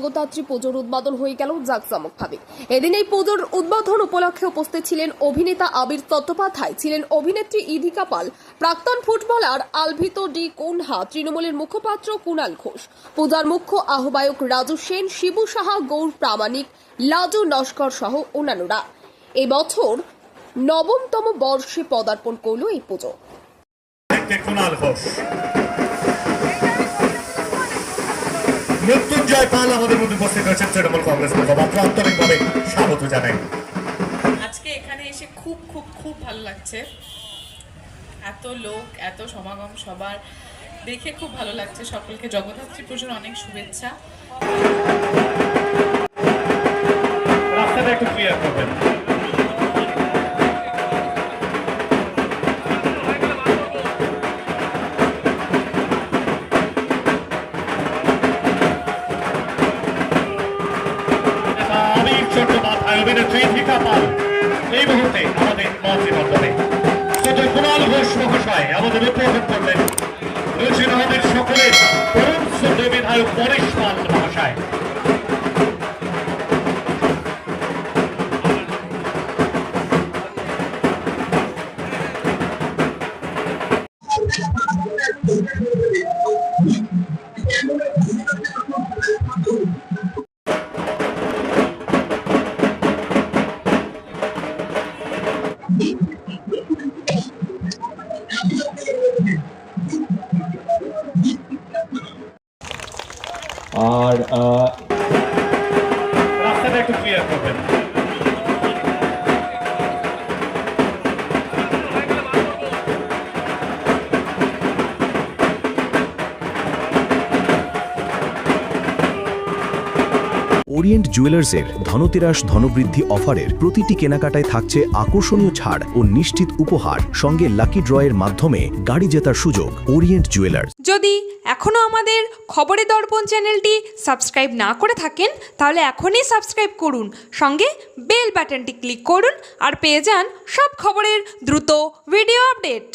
জগদ্ধাত্রী পুজোর উদ্বোধন হয়ে গেল জাঁকজমকভাবে। এদিন এই পুজোর উদ্বোধন উপলক্ষে উপস্থিত ছিলেন অভিনেতা আবির চট্টোপাধ্যায় ছিলেন অভিনেত্রী ইধিকা পাল, প্রাক্তন ফুটবলার আলভিতো ডি কুনহা, তৃণমূলের মুখপাত্র কুণাল ঘোষ, পূজার মুখ্য আহ্বায়ক রাজু সেন, শিবু সাহা, গৌর প্রামাণিক, লাজু নস্কর সহ অন্যান্যরা। এবছর নবমতম বর্ষে পদার্পণ করল এই পুজো। ঘোষ। মৃত্যুঞ্জয় পাল আমাদের মধ্যে উপস্থিত হয়েছেন তৃণমূল কংগ্রেস মুখপাত্র আন্তরিকভাবে স্বাগত জানাই। আজকে এখানে এসে খুব খুব খুব ভালো লাগছে। এত লোক এত সমাগম সবার দেখে খুব ভালো লাগছে সকলকে। জগদ্ধাত্রী পুজোর অনেক শুভেচ্ছা। রাস্তাটা একটু ক্লিয়ার করবেন। অভিনেত্রী দীপিকা পাল এই মুহূর্তে আমাদের মঞ্চের মাধ্যমে সেটা কুণাল ঘোষ মহাশয় আমাদের উপভোগ করলেন রয়েছেন আমাদের সকলের পরম শ্রদ্ধেয় বিধায়ক পরেশ পাল মহাশয়। আর রাস্তাটা একটু ক্লিয়ার করবেন। ওরিয়েন্ট জুয়েলার্সের ধনতেরাস ধনবৃদ্ধি অফারের প্রতিটি কেনাকাটায় থাকছে আকর্ষণীয় ছাড় ও নিশ্চিত উপহার। সঙ্গে লাকি ড্রয়ের মাধ্যমে গাড়ি জেতার সুযোগ ওরিয়েন্ট জুয়েলার্স যদি এখনও আমাদের খবরের দর্পণ চ্যানেলটি সাবস্ক্রাইব না করে থাকেন, তাহলে এখনই সাবস্ক্রাইব করুন। সঙ্গে বেল বাটনটি ক্লিক করুন আর পেয়ে যান সব খবরের দ্রুত ভিডিও আপডেট।